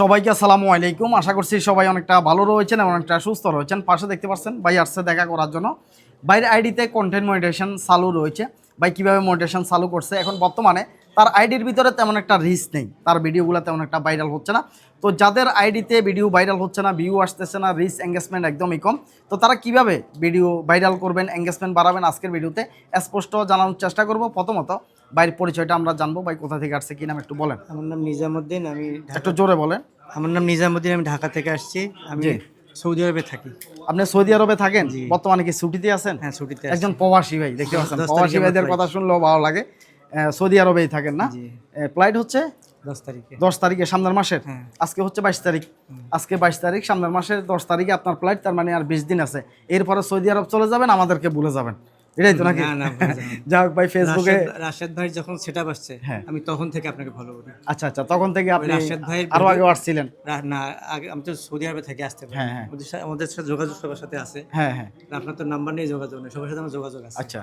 সবাইকে আসসালামু আলাইকুম। আশা করছি সবাই অনেকটা ভালো রয়েছেন এবং অনেকটা সুস্থ রয়েছেন। পাশে দেখতে পাচ্ছেন, ভাই আসছে দেখা করার জন্য। বাইরের আইডিতে কন্টেন্ট মনিটেশন চালু রয়েছে। ভাই কীভাবে মনিটেশন চালু করছে? এখন বর্তমানে তার আইডির ভিতরে তেমন একটা রিস্ক নেই। তার ভিডিওগুলো তেমন একটা ভাইরাল হচ্ছে না। তো যাদের আইডিতে ভিডিও ভাইরাল হচ্ছে না ভিউ আসতেছে না রিস্ক এঙ্গেজমেন্ট একদমই কম। তো তারা কীভাবে ভিডিও ভাইরাল করবেন এঙ্গেজমেন্ট বাড়াবেন আজকের ভিডিওতে স্পষ্ট জানানোর চেষ্টা করব। প্রথমত বাইরের পরিচয়টা আমরা জানব ভাই কোথা থেকে আসছে কি নাম একটু বলেন। আমার নাম নিজামুদ্দিন আমি একটু জোরে বলেন। আমার নাম নিজামুদ্দিন আমি ঢাকা থেকে আসছি। আমি সৌদি আরবে থাকি। আপনি সৌদি আরবে থাকেন? বর্তমানে কি ছুটিতে আছেন? হ্যাঁ ছুটিতে একজন প্রবাসী ভাই দেখতে পাচ্ছেন। প্রবাসী ভাইদের কথা শুনলেও ভালো লাগে। সৌদি আরবেই থাকেন না? ফ্লাইট হচ্ছে? দশ তারিখে। দশ তারিখে সামনের মাসের? হ্যাঁ। আজকে হচ্ছে বাইশ তারিখ। আজকে বাইশ তারিখ সামনের মাসের দশ তারিখে আপনার ফ্লাইট তার মানে আর বিশ দিন আছে। এরপরে সৌদি আরব চলে যাবেন আমাদেরকে ভুলে যাবেন। এটাই তো নাকি? হোক ভাই ফেসবুকে রাশেদ- ভাই যখন সেটা আসছে হ্যাঁ। আমি তখন থেকে আপনাকে ফলো করি। আচ্ছা আচ্ছা তখন থেকে আপনি রাশেদ ভাইয়ের আরও আগে আসছিলেন। না আগে আমি তো সৌদি আরবে থেকে আসতে পারি। হ্যাঁ, হ্যাঁ। আমাদের সাথে যোগাযোগ সবার সাথে আছে। হ্যাঁ হ্যাঁ। আপনার তো নাম্বার নেই যোগাযোগ নেই সবার সাথে আমার যোগাযোগ আছে। আচ্ছা।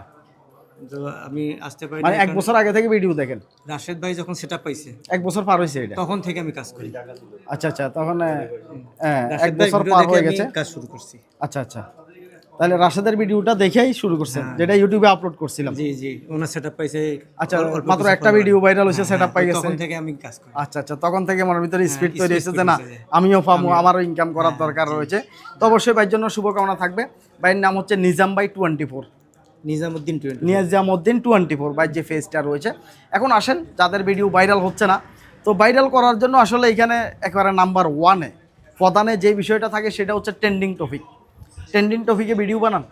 তো আমি আসতে পারি মানে এক বছর আগে থেকে ভিডিও দেখেন? রাশেদ ভাই যখন সেটা পাইছে এক বছর পার হয়েছে এটা? তখন থেকে আমি কাজ করি। আচ্ছা আচ্ছা তখন এক বছর পার হয়ে গেছে? কাজ শুরু করছি। আচ্ছা আচ্ছা। তাহলে রাশেদের ভিডিওটা দেখেই শুরু করছেন যেটা ইউটিউবে আপলোড করছিলাম। জি জি ওনার সেটআপ পাইছে আচ্ছা মাত্র একটা ভিডিও ভাইরাল হয়েছে হ্যাঁ, সেটআপ পাই গেছে তখন থেকে আমি কাজ করি। আচ্ছা আচ্ছা তখন থেকে মনের ভিতরে স্পিড তৈরি speed হয়েছে যে না আমিও পাবো আমারও ইনকাম করার দরকার রয়েছে। তো অবশ্যই ভাইয়ের জন্য শুভকামনা থাকবে। ভাইয়ের নাম হচ্ছে নিজাম ভাই twenty four Nizamuddin twenty Nizamuddin twenty four ভাই যে ফেজটা রয়েছে। এখন আসেন যাদের ভিডিও ভাইরাল হচ্ছে না তো ভাইরাল করার জন্য আসলে এখানে একেবারে নাম্বার ওয়ানে প্রধানে যে বিষয়টা থাকে সেটা হচ্ছে ট্রেন্ডিং টপিক ট্রেন্ডিং টপিকে ভিডিও বানান।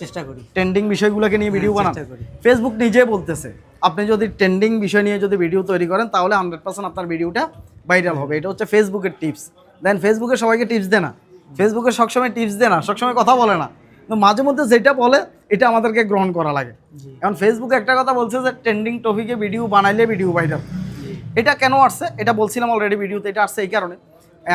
চেষ্টা করি। ট্রেন্ডিং বিষয়গুলোকে নিয়ে ভিডিও বানান। ফেসবুক নিজে বলতেছে আপনি যদি ট্রেন্ডিং বিষয় নিয়ে যদি ভিডিও তৈরি করেন তাহলে হান্ড্রেড পার্সেন্ট আপনার ভিডিওটা ভাইরাল হবে। এটা হচ্ছে ফেসবুকের টিপস দেন ফেসবুকে সবাইকে টিপস দেয় না। ফেসবুকে সবসময় টিপস দেয় না সবসময় কথা বলে না। মাঝে মধ্যে যেটা বলে এটা আমাদেরকে গ্রহণ করা লাগে। এখন ফেসবুকে একটা কথা বলছে যে ট্রেন্ডিং টপিকে ভিডিও বানাইলে ভিডিও ভাইরাল এটা কেন আসছে? এটা বলছিলাম অলরেডি ভিডিওতে এটা আসছে এই কারণে।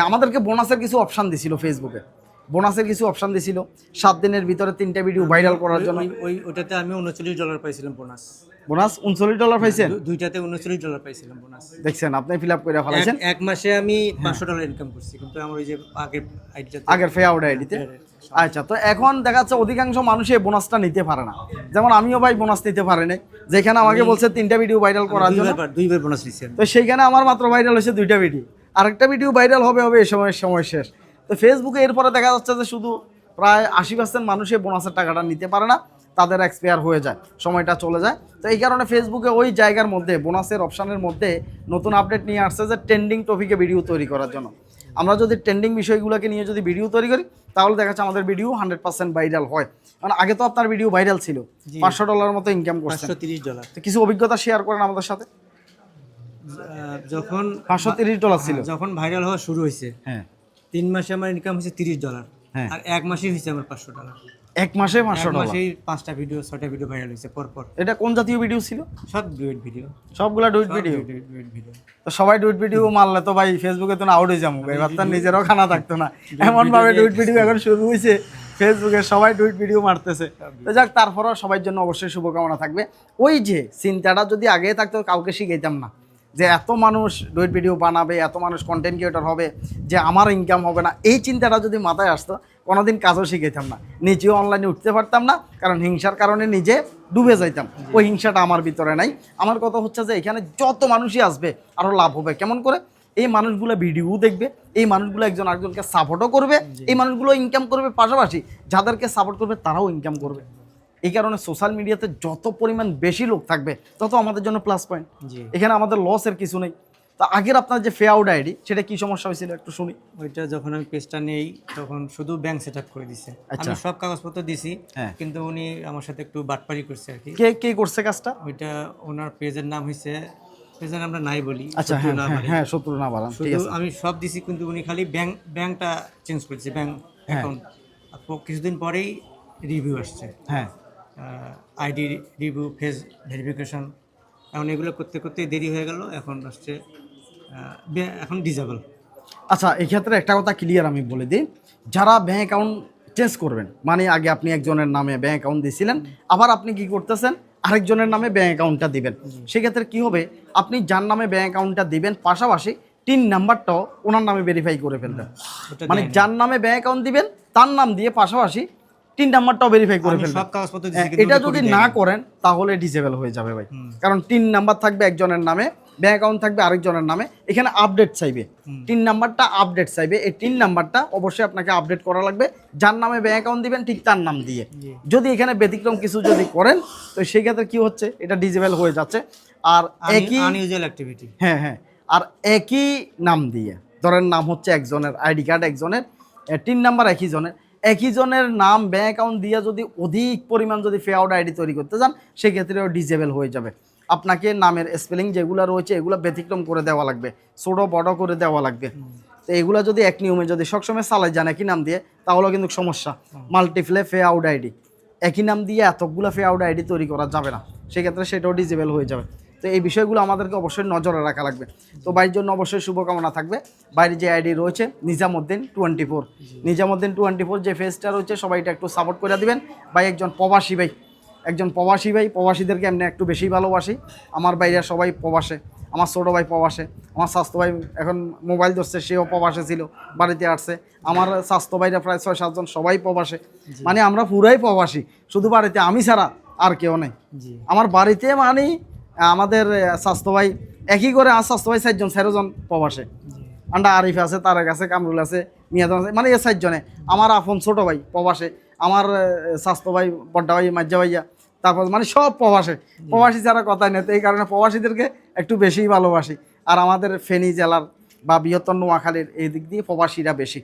আমাদেরকে বোনাসের কিছু অপশান দিছিল ফেসবুকে বোনাসের কিছু অপশান দিছিল। সাত দিনের ভিতরে তিনটা ভিডিও ভাইরাল করার জন্য। ওই- ওটাতে আমি উনচল্লিশ ডলার পাইছিলাম বোনাস। বোনাস উনচল্লিশ ডলার পাইছেন? দুইটাতে উনচল্লিশ ডলার পাইছিলাম বোনাস। দেখছেন আপনি ফিল আপ করে ফেলাইছেন এক- মাসে আমি পাঁচশো ডলার ইনকাম করছি কিন্তু আমার ওই যে আগের আইডিটা আগের ফে আউট আইডিতে আচ্ছা তো এখন দেখা যাচ্ছে অধিকাংশ মানুষ এই বোনাসটা নিতে পারে না। যেমন আমিও ভাই বোনাস নিতে পারি নাই। যেখানে আমাকে বলছে তিনটা ভিডিও ভাইরাল করার জন্য। দুইবার বোনাস নিচ্ছি আমি। তো সেইখানে আমার মাত্র ভাইরাল হয়েছে দুইটা ভিডিও আরেকটা ভিডিও ভাইরাল হবে হবে এই সময় সময় শেষ। তো ফেসবুকে এরপরে দেখা যাচ্ছে যে শুধু প্রায় আশি পার্সেন্ট মানুষ এই বোনাসের টাকাটা নিতে পারে না তাদের এক্সপায়ার হয়ে যায় সময়টা চলে যায়। তো এই কারণে ফেসবুকে ওই জায়গার মধ্যে বোনাসের অপশানের মধ্যে নতুন আপডেট নিয়ে আসছে যে ট্রেন্ডিং টপিকে ভিডিও তৈরি করার জন্য। আমরা যদি ট্রেন্ডিং বিষয়গুলোকে নিয়ে যদি ভিডিও তৈরি করি তাহলে দেখা যাচ্ছে আমাদের ভিডিও হান্ড্রেড পার্সেন্ট ভাইরাল হয়। কারণ আগে তো আপনার ভিডিও ভাইরাল ছিল। পাঁচশো ডলার মতো ইনকাম পাঁচশো তিরিশ ডলার তো কিছু অভিজ্ঞতা শেয়ার করেন আমাদের সাথে? যখন পাঁচশো তিরিশ ডলার ছিল। যখন ভাইরাল হওয়া শুরু হয়েছে হ্যাঁ। তিন মাসে আমার ইনকাম হয়েছে তিরিশ ডলার হ্যাঁ। আর এক মাসেই হয়েছে আমার পাঁচশো ডলার এক মাসে পাঁচশো এক ডলার মাসেই পাঁচটা ভিডিও ছয়টা ভিডিও ভাইরাল হয়েছে পর পর। এটা কোন জাতীয় ভিডিও ছিল? সব ডুয়েট ভিডিও সবগুলা ডুয়েট ভিডিও তো সবাই ডুইট ভিডিও মারলে তো ভাই ফেসবুকে তো আউট হয়ে যাব। এবার তার নিজেরও খানা থাকতো না। এমন ভাবে ডুইট ভিডিও এখন শুরু হয়েছে। ফেসবুকে সবাই ডুইট ভিডিও মারতেছে। তো যাক তারপরেও সবার জন্য অবশ্যই শুভকামনা থাকবে। ওই যে চিন্তাটা যদি আগে থাকতো কাউকে শিখাইতাম না। যে এত মানুষ ডুইট ভিডিও বানাবে এত মানুষ কন্টেন্ট ক্রিয়েটর হবে যে আমার ইনকাম হবে না। এই চিন্তাটা যদি মাথায় আসতো কোনোদিন কাজও শিখাইতাম না। নিজেও অনলাইনে উঠতে পারতাম না কারণ হিংসার কারণে নিজে ডুবে যাইতাম। ওই হিংসাটা আমার ভিতরে নাই। আমার কথা হচ্ছে যে এখানে যত মানুষই আসবে আরও লাভ হবে। কেমন করে? এই মানুষগুলো ভিডিও দেখবে এই মানুষগুলো একজন আরেকজনকে সাপোর্টও করবে এই মানুষগুলো ইনকাম করবে পাশাপাশি। যাদেরকে সাপোর্ট করবে তারাও ইনকাম করবে। এই কারণে সোশ্যাল মিডিয়াতে যত পরিমাণ বেশি লোক থাকবে তত আমাদের জন্য প্লাস পয়েন্ট এখানে আমাদের লসের কিছু নেই। তো আগের আপনার যে ফে আউট আইডি সেটা কি সমস্যা হয়েছিল একটু শুনি। ওইটা যখন আমি পেজটা নেই তখন শুধু ব্যাংক সেট আপ করে দিছে। আচ্ছা। আমি সব কাগজপত্র দিছি হ্যাঁ। কিন্তু উনি আমার সাথে একটু বাটপারি করছে আর কি। কে কে করছে কাজটা? ওইটা ওনার পেজের নাম হয়েছে পেজের আমরা নাই বলি আচ্ছা হ্যাঁ হ্যাঁ হ্যাঁ শত্রু না বাড়ান ঠিক আছে। আমি সব দিছি কিন্তু উনি খালি ব্যাংক ব্যাংকটা চেঞ্জ করেছে ব্যাংক। অ্যাকাউন্ট কিছুদিন পরেই রিভিউ আসছে। হ্যাঁ। আইডি রিভিউ ফেস ভেরিফিকেশন এখন এগুলো করতে করতে দেরি হয়ে গেল এখন বে- এখন ডিজেবল আচ্ছা এই ক্ষেত্রে একটা কথা ক্লিয়ার আমি বলে দিই। যারা ব্যাঙ্ক অ্যাকাউন্ট চেঞ্জ করবেন মানে আগে আপনি একজনের নামে ব্যাঙ্ক অ্যাকাউন্ট দিয়েছিলেন আবার আপনি কি করতেছেন? আরেকজনের নামে ব্যাঙ্ক অ্যাকাউন্টটা দিবেন। সেক্ষেত্রে কি হবে? আপনি যার নামে ব্যাঙ্ক অ্যাকাউন্টটা দিবেন পাশাপাশি তিন নাম্বারটাও ওনার নামে ভেরিফাই করে ফেলবেন। মানে যার নামে ব্যাঙ্ক অ্যাকাউন্ট দিবেন তার নাম দিয়ে পাশাপাশি তিন নাম্বারটাও ভেরিফাই করে আমি ফেলবেন সব কাগজপত্র হ্যাঁ, এটা যদি না করেন তাহলে ডিসেবল হয়ে যাবে ভাই। কারণ তিন নাম্বার থাকবে একজনের নামে ব্যাংক অ্যাকাউন্ট থাকবে আরেকজনের নামে। এখানে আপডেট চাইবে। তিন নাম্বারটা আপডেট চাইবে। এই তিন নাম্বারটা অবশ্যই আপনাকে আপডেট করা লাগবে। যার নামে ব্যাংক অ্যাকাউন্ট দিবেন ঠিক তার নাম দিয়ে। যদি এখানে ব্যতিক্রম কিছু যদি করেন তো সেই ক্ষেত্রে কি হচ্ছে? এটা ডিজেবল হয়ে যাচ্ছে। আর একই আনইউজুয়াল অ্যাক্টিভিটি হ্যাঁ হ্যাঁ। আর একই নাম দিয়ে ধরেন নাম হচ্ছে একজনের আইডি কার্ড একজনের তিন নাম্বার একই জনের। একই জনের নাম ব্যাংক অ্যাকাউন্ট দিয়ে যদি অধিক পরিমাণ যদি ফে আউট আইডি তৈরি করতে যান সেক্ষেত্রেও ডিজেবল হয়ে যাবে। আপনাকে নামের স্পেলিং যেগুলো রয়েছে, এগুলো ব্যতিক্রম করে দেওয়া লাগবে, ছোটো বড় করে দেওয়া লাগবে। তো এগুলো যদি এক নিয়মে যদি সবসময় চালাই যান একই নাম দিয়ে, তাহলেও কিন্তু সমস্যা। মাল্টিপ্লে ফে আউট আইডি একই নাম দিয়ে এতগুলো ফে আউট আইডি তৈরি করা যাবে না। সেক্ষেত্রে সেটাও ডিজেবল হয়ে যাবে। তো এই বিষয়গুলো আমাদেরকে অবশ্যই নজরে রাখা লাগবে। তো বাইরের জন্য অবশ্যই শুভকামনা থাকবে। বাইরে যে আইডি রয়েছে Nizamuddin twenty four. Nizamuddin twenty four যে ফেসটা রয়েছে সবাই এটা একটু সাপোর্ট করে দিবেন। ভাই একজন প্রবাসী ভাই। একজন প্রবাসী ভাই প্রবাসীদেরকে এমনি একটু বেশি ভালোবাসি। আমার বাইরে সবাই প্রবাসে আমার ছোটো ভাই প্রবাসে আমার স্বাস্থ্য ভাই এখন মোবাইল ধরছে সেও প্রবাসে ছিল বাড়িতে আসছে। আমার স্বাস্থ্য ভাইরা প্রায় ছয় সাতজন সবাই প্রবাসে। মানে আমরা পুরাই প্রবাসী। শুধু বাড়িতে আমি ছাড়া আর কেউ নেই। আমার বাড়িতে মানে আমাদের স্বাস্থ্য ভাই একই করে আর স্বাস্থ্য ভাই চারজন চারজন প্রবাসে। আন্ডা আরিফ আছে তারেক আছে কামরুল আছে মিয়াদম আছে মানে এ চারজনে। আমার আপন ছোট ভাই প্রবাসে আমার স্বাস্থ্য ভাই বড্ডা ভাই মাজ্জা ভাইয়া তারপর মানে সব প্রবাসে। প্রবাসী যারা কথাই নেই এই কারণে প্রবাসীদেরকে একটু বেশিই ভালোবাসি। আর আমাদের ফেনী জেলার বা বৃহত্তর নোয়াখালীর এই দিক দিয়ে প্রবাসীরা বেশি।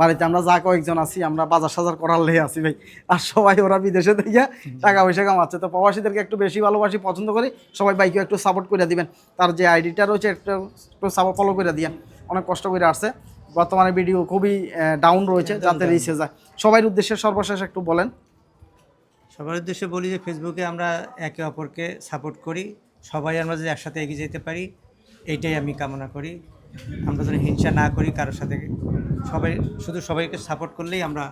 বাড়িতে আমরা যা কয়েকজন আছি আমরা বাজার সাজার করার লেগে আছি ভাই। আর সবাই ওরা বিদেশে থেকে টাকা পয়সা কামাচ্ছে। তো প্রবাসীদেরকে একটু বেশি ভালোবাসি পছন্দ করি। সবাই বাইকে একটু সাপোর্ট করে দিবেন। তার যে আইডিটা রয়েছে একটু একটু সাপোর্ট ফলো করে দিয়েন। অনেক কষ্ট করে আসছে। বর্তমানে ভিডিও খুবই ডাউন রয়েছে যাতে রিচে যায়। সবার উদ্দেশ্যে সর্বশেষ একটু বলেন। সবার উদ্দেশ্যে বলি যে ফেসবুকে আমরা একে অপরকে সাপোর্ট করি। সবাই আমরা যদি একসাথে এগিয়ে যেতে পারি এইটাই আমি কামনা করি। আমরা যেন হিংসা না করি কারোর সাথে সবাই শুধু সবাইকে সাপোর্ট করলেই আমরা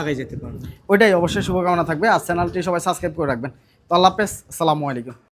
আগে যেতে পারব। ওইটাই অবশ্যই শুভকামনা থাকবে। আর চ্যানেলটি সবাই সাবস্ক্রাইব করে রাখবেন। তো আল্লাহ হাফেজ আসসালামু আলাইকুম।